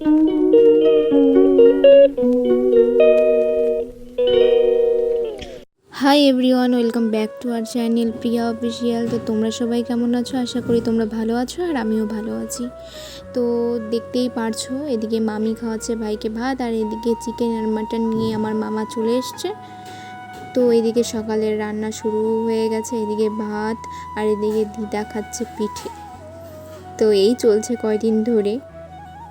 Hi everyone welcome back to our channel Priya official তো তোমরা সবাই কেমন আছো? আশা করি তোমরা ভালো আছো আর আমিও ভালো আছি। তো দেখতেই পারছ, এদিকে মামি খাওয়াচ্ছে ভাইকে ভাত আর এদিকে চিকেন আর মাটন নিয়ে আমার মামা চলে এসছে। তো এদিকে সকালের রান্না শুরু হয়ে গেছে, এদিকে ভাত আর এদিকে দিদা খাচ্ছে পিঠে। তো এই চলছে কয়দিন ধরে।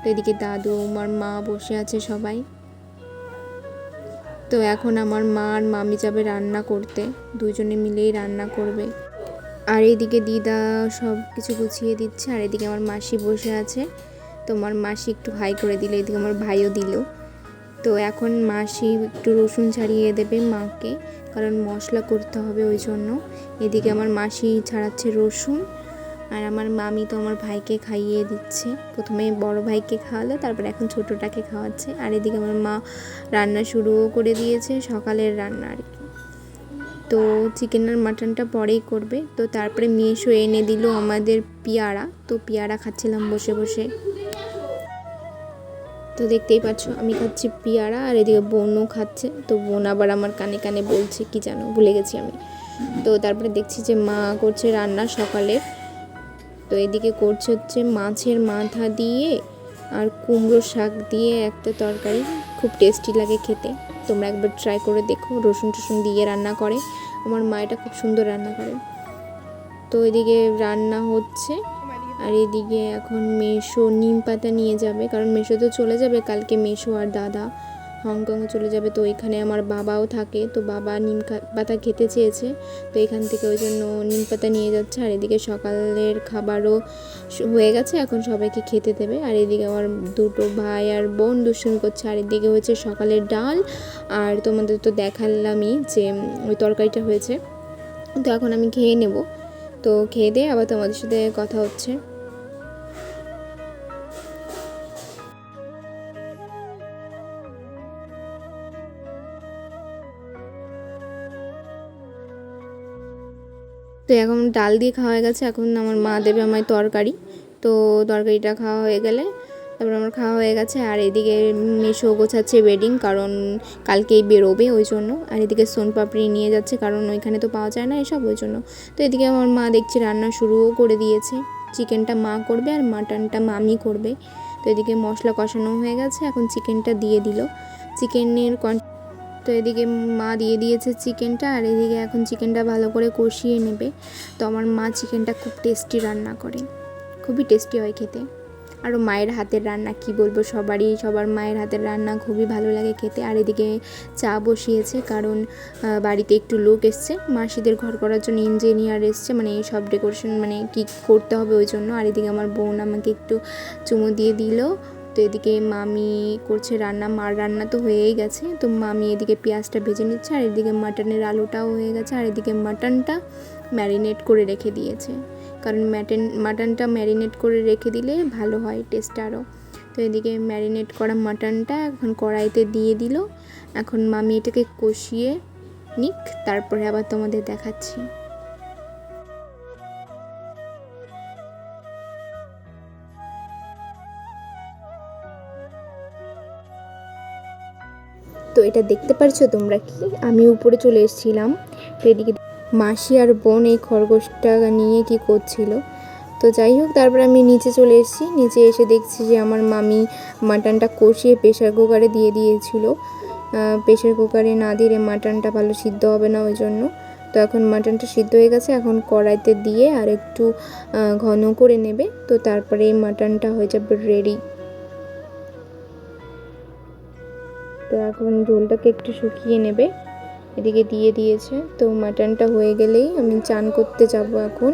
তো এদিকে দাদু, আমার মা বসে আছে সবাই। তো এখন আমার মা আর মামি যাবে রান্না করতে। দুজনে মিলেই রান্না করবে। আর এদিকে দিদা সব কিছু গুছিয়ে দিচ্ছে, আর এদিকে আমার মাসি বসে আছে। তো আমার মাসি একটু হাই করে দিল, এদিকে আমার ভাইও দিল। তো এখন মাসি একটু রসুন ছাড়িয়ে দেবে মাকে, কারণ মশলা করতে হবে ওই জন্য। এদিকে আমার মাসি ছাড়াচ্ছে রসুন। আর আমার মামি তো আমার ভাইকে খাইয়ে দিচ্ছে। প্রথমে বড় ভাইকে খাওয়ালো, তারপর এখন ছোটোটাকে খাওয়াচ্ছে। আর এদিকে আমার মা রান্না শুরুও করে দিয়েছে, সকালের রান্না আর কি। তো চিকেন আর মাটনটা পরেই করবে। তো তারপরে মেশো এনে দিল আমাদের পিয়ারা। তো পিয়ারা খাচ্ছিলাম বসে বসে। তো দেখতেই পাচ্ছ, আমি খাচ্ছি পিয়ারা আর এদিকে বোনও খাচ্ছে। তো বোন আবার আমার কানে কানে বলছে, কি জানো, ভুলে গেছি আমি। তো তারপরে দেখছি যে মা করছে রান্না সকালের। তো এদিকে করছে হচ্ছে মাছের মাথা দিয়ে আর কুমড়ো শাক দিয়ে একটা তরকারি। খুব টেস্টি লাগে খেতে। তোমরা একবার ট্রাই করে দেখো, রসুন টসুন দিয়ে রান্না করে। আমার মা এটা খুব সুন্দর রান্না করে। তো এদিকে রান্না হচ্ছে আর এদিকে এখন মেশো নিম পাতা নিয়ে যাবে। কারণ মেশো তো চলে যাবে, কালকে মেশো আর দাদা হংকংয়ে চলে যাবে, তো ওইখানে আমার বাবাও থাকে, তো বাবা নিম পাতা খেতে চেয়েছে, তো এখান থেকে ওই জন্য নিম পাতা নিয়ে যাচ্ছে, আর এদিকে সকালের খাবারও হয়ে গেছে, এখন সবাইকে খেতে দেবে, আর এদিকে আমার দুটো ভাই আর বোন দুষ্টুমি করছে, আর এদিকে হয়েছে সকালের ডাল, আর তোমাদের তো দেখালামই যে ওই তরকারিটা হয়েছে, তো এখন আমি খেয়ে নেব, তো খেয়ে দিয়ে আবার তোমাদের সাথে কথা হচ্ছে। তো এখন ডাল দিয়ে খাওয়া হয়ে গেছে। এখন আমার মা দেবে আমায় তরকারি। তো তরকারিটা খাওয়া হয়ে গেলে তারপর আমার খাওয়া হয়ে গেছে। আর এদিকে মেশো গোছাচ্ছে ওয়েডিং কারণ কালকেই বেরোবে ওই জন্য। আর এদিকে সোনপাপড়ি নিয়ে যাচ্ছে, কারণ ওইখানে তো পাওয়া যায় না এসব ওই জন্য। তো এদিকে আমার মা দেখছি রান্না শুরুও করে দিয়েছে। চিকেনটা মা করবে আর মাটনটা মামি করবে। তো এদিকে মশলা কষানো হয়ে গেছে। এখন চিকেনটা দিয়ে দিল। চিকেনের কন তো এদিকে মা দিয়ে দিয়েছে চিকেনটা আর এদিকে এখন চিকেনটা ভালো করে কষিয়ে নেবে। তো আমার মা চিকেনটা খুব টেস্টি রান্না করে। খুবই টেস্টি হয় খেতে। আরও মায়ের হাতের রান্না, কি বলব, সবারই, সবার মায়ের হাতের রান্না খুবই ভালো লাগে খেতে। আর এদিকে চা বসিয়েছে কারণ বাড়িতে একটু লোক এসছে। মাসিদের ঘর করার জন্য ইঞ্জিনিয়ার এসছে মানে এই সব ডেকোরেশন মানে কি করতে হবে ওই জন্য। আর এদিকে আমার বোন আমাকে একটু চুমু দিয়ে দিল। তো এদিকে মামি করছে রান্না, মার রান্না তো হয়েই গেছে। তো মামি এদিকে পেঁয়াজটা ভেজে নিচ্ছে আর এদিকে মাটনের আলুটাও হয়ে গেছে আর এদিকে মাটনটা ম্যারিনেট করে রেখে দিয়েছে। কারণ ম্যাটেন, মাটনটা ম্যারিনেট করে রেখে দিলে ভালো হয় টেস্ট আরও। তো এদিকে ম্যারিনেট করা মাটনটা এখন কড়াইতে দিয়ে দিল। এখন মামি এটাকে কষিয়ে নিক, তারপরে আবার তোমাদের দেখাচ্ছি। তো এটা দেখতে পারছ তোমরা কি? আমি উপরে চলে এসেছিলাম। তো এদিকে মাসি আর বোন এই খরগোশটা নিয়ে কি করছিল। তো যাই হোক, তারপর আমি নিচে চলে এসেছি। নিচে এসে দেখছি যে আমার মামি মাটনটা কষিয়ে প্রেশার কুকারে দিয়ে দিয়েছিল। প্রেশার কুকারে না দিলে মাটনটা ভালো সিদ্ধ হবে না ওই জন্য। তো এখন মাটনটা সিদ্ধ হয়ে গেছে। এখন কড়াইতে দিয়ে আর একটু ঘন করে নেবে। তো তারপরে এই মাটনটা হয়ে যাবে রেডি তো এখন ঝোলটাকে একটু শুকিয়ে নেবে। এদিকে দিয়ে দিয়েছে। তো মাটনটা হয়ে গেলেই আমি চান করতে যাব এখন।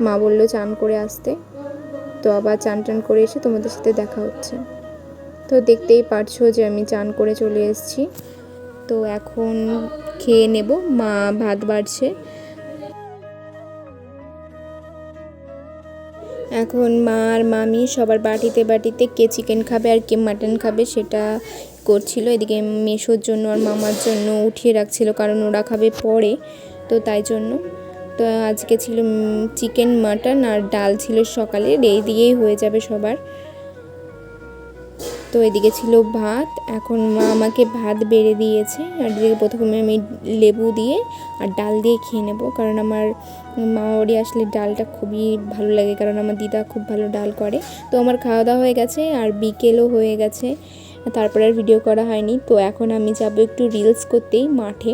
মা বলল চান করে আসতে। তো আবার চান টান করে এসে তোমাদের সাথে দেখা হচ্ছে। তো দেখতেই পারছ যে আমি চান করে চলে এসেছি। তো এখন খেয়ে নেব। মা ভাত বাড়ছে। এখন মা আর মামি সবার বাটিতে বাটিতে কে চিকেন খাবে আর কে মাটন খাবে সেটা করছিল। এদিকে মেশোর জন্য আর মামার জন্য উঠিয়ে রাখছিল কারণ ওরা খাবে পরে, তো তাই জন্য। তো আজকে ছিল চিকেন, মাটন আর ডাল ছিল সকালে, এই দিয়েই হয়ে যাবে সবার। তো এদিকে ছিল ভাত, এখন মা আমাকে ভাত বেড়ে দিয়েছে। আর এদিকে প্রথমে আমি লেবু দিয়ে আর ডাল দিয়ে খেয়ে নেব, কারণ আমার মা বাড়ি আসলে ডালটা খুবই ভালো লাগে, কারণ আমার দিদা খুব ভালো ডাল করে। তো আমার খাওয়া দাওয়া হয়ে গেছে আর বিকেলও হয়ে গেছে। তারপরে আর ভিডিও করা হয়নি। তো এখন আমি যাব একটু রিলস করতেই মাঠে।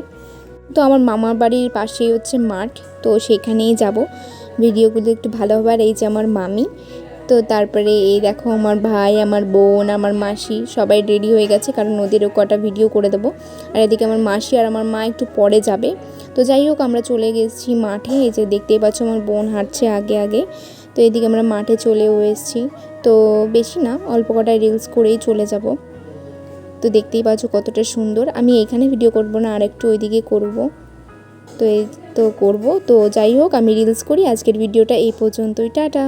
তো আমার মামার বাড়ির পাশেই হচ্ছে মাঠ, তো সেখানেই যাব। ভিডিওগুলো একটু ভালো হবে আর এই যে আমার মামি। তো তারপরে এই দেখো আমার ভাই, আমার বোন, আমার মাসি, সবাই রেডি হয়ে গেছে, কারণ ওদেরও কটা ভিডিও করে দেবো। আর এদিকে আমার মাসি আর আমার মা একটু পরে যাবে। তো যাই হোক, আমরা চলে গেছি মাঠে। এই যে দেখতেই পাচ্ছ আমার বোন হাঁটছে আগে আগে। তো এদিকে আমরা মাঠে চলেও এসেছি। তো বেশি না, অল্প কটায় রিলস করেই চলে যাব। তো দেখতেই পাচ্ছ কতটা সুন্দর। আমি এখানে ভিডিও করব না আর একটু ওইদিকে করব। তো এই তো করব। তো যাই হোক, আমি রিলস করি। আজকের ভিডিওটা এই পর্যন্তই। টাটা।